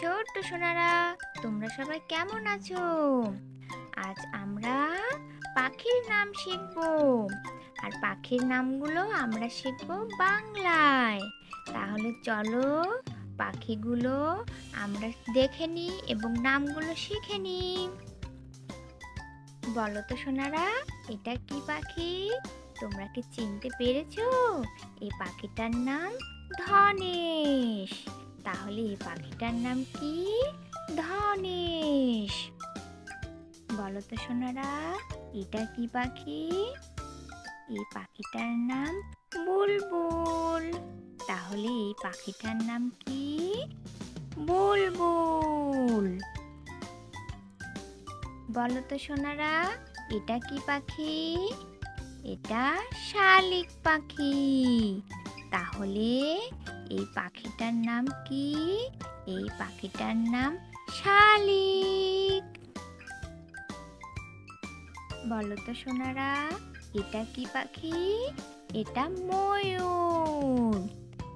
ছোট্ট সোনারা, তোমরা সবাই কেমন আছো? আজ আমরা পাখির নাম শিখব। আর পাখির নামগুলো আমরা শিখব বাংলায়। তাহলে চলো পাখিগুলো আমরা দেখে নিই এবং নামগুলো শিখে নিই। বলো তো সোনারা, এটা কি পাখি? তোমরা কি চিনতে পেরেছ? এই পাখিটার নাম ধনেশ। তাহলে এই পাখিটার নাম কি? ধনেশ। বলো তো সোনারা, এটা কি পাখি? এই পাখিটার নাম বুলবুল। তাহলে এই পাখিটার নাম কি? বুলবুল। বলো তো সোনারা, এটা কি পাখি? এটা শালিক পাখি। তাহলে এই পাখিটার নাম কি? এই পাখিটার নাম শালিক। বলো তো সোনারা, এটা কি পাখি? এটা ময়ূর।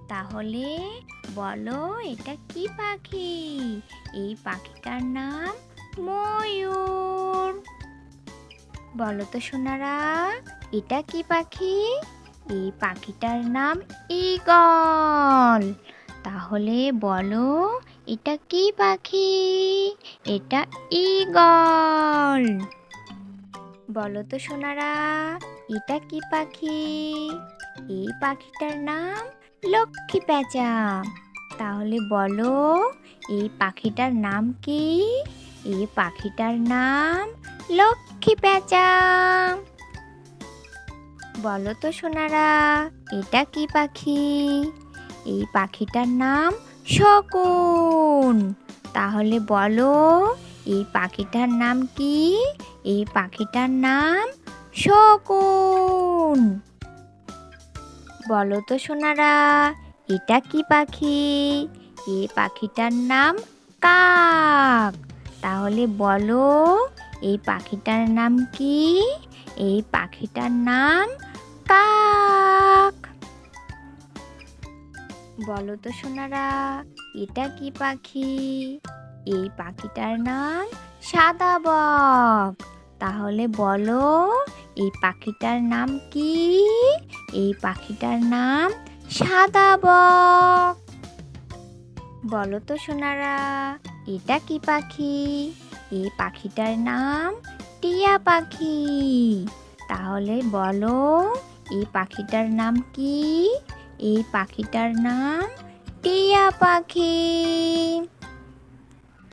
তাহলে বলো এটা কি পাখি? এই পাখিটার নাম ময়ূর। বলো তো সোনারা, এটা কি পাখি? এই পাখিটার নাম ইগল তাহলে বলো, এটা কি পাখি? এটা ইগল বলো তো সোনারা, এটা কি পাখি? এই পাখিটার নাম লক্ষ্মী প্যাঁচা। তাহলে বলো, এই পাখিটার নাম কি? এই পাখিটার নাম লক্ষ্মী প্যাঁচা। বলো তো সোনারা, এটা কি পাখি? এই পাখিটার নাম শকুন। তাহলে বলো, এই পাখিটার নাম কি? এই পাখিটার নাম শকুন। বলো তো সোনারা, এটা কি পাখি? এই পাখিটার নাম কাক। তাহলে বলো, এই পাখিটার নাম কি? এই পাখিটার নাম কাক। বলো তো সোনারা, এটা কি পাখি? এই পাখিটার নাম সাদা বক। তাহলে বলো, এই পাখিটার নাম কি? এই পাখিটার নাম সাদা বক। বলো তো সোনারা, এটা কি পাখি? এই পাখিটার নাম টিয়া পাখি। তাহলে বলো এই পাখিটার নাম কি? এই পাখিটার নাম টিয়া পাখি।